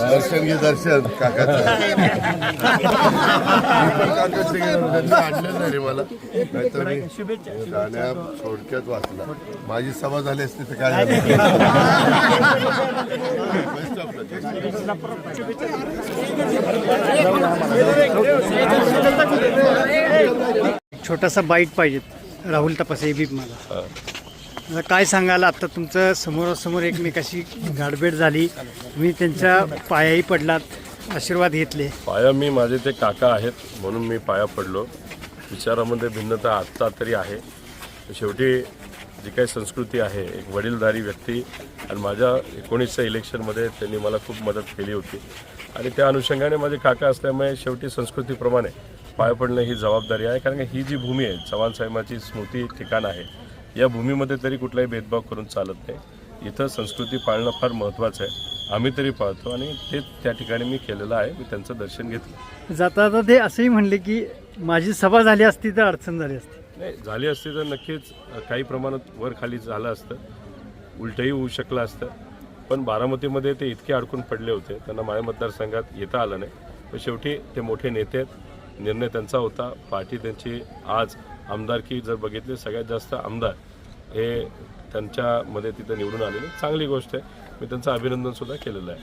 दर्शन घे दर्शन काकाचं आणलं नाही रे मला नाहीतर मी गाण्या थोडक्यात वाचला माझी सभा झाली असती तर काय झालं छोटासा बाईट पाहिजेत राहुल तपासायची बी मला आता काय सांगाल? आता तुमचं समोरासमोर एकमेकाशी गाडबेड झाली. तुम्ही त्यांच्या पायाही पडलात आशीर्वाद घेतले. पाया मी माझे ते काका आहेत म्हणून मी पाया पडलो. विचारामध्ये भिन्नता आत्ता तरी आहे. शेवटी जी काही संस्कृती आहे एक वडीलधारी व्यक्ती आणि माझ्या एकोणीसच्या इलेक्शनमध्ये त्यांनी मला खूप मदत केली होती. आणि त्या अनुषंगाने माझे काका असल्यामुळे शेवटी संस्कृतीप्रमाणे पाया पडणं ही जबाबदारी आहे कारण की ही जी भूमी आहे चव्हाण साहेबांची स्मृती ठिकाण आहे. या भूमीमध्ये तरी कुठलाही भेदभाव करून चालत नाही. इथं संस्कृती पाळणं फार महत्त्वाचं आहे. आम्ही तरी पाळतो आणि ते त्या ठिकाणी मी केलेलं आहे. मी त्यांचं दर्शन घेतलं. जाता जाता ते असंही म्हणले की माझी सभा झाली असती तर अडचण झाली असती. नाही झाली असती तर नक्कीच काही प्रमाणात वर खाली झालं असतं. उलटही होऊ शकलं असतं. पण बारामतीमध्ये ते इतके अडकून पडले होते. त्यांना माझ्या मतदारसंघात येता आलं नाही. पण शेवटी ते मोठे नेते आहेत. निर्णय त्यांचा होता. पार्टी त्यांची आज आमदारकी जर बघितली सगळ्यात जास्त आमदार हे त्यांच्यामध्ये तिथं निवडून आलेले. चांगली गोष्ट आहे. मी त्यांचं अभिनंदन सुद्धा केलेलं आहे.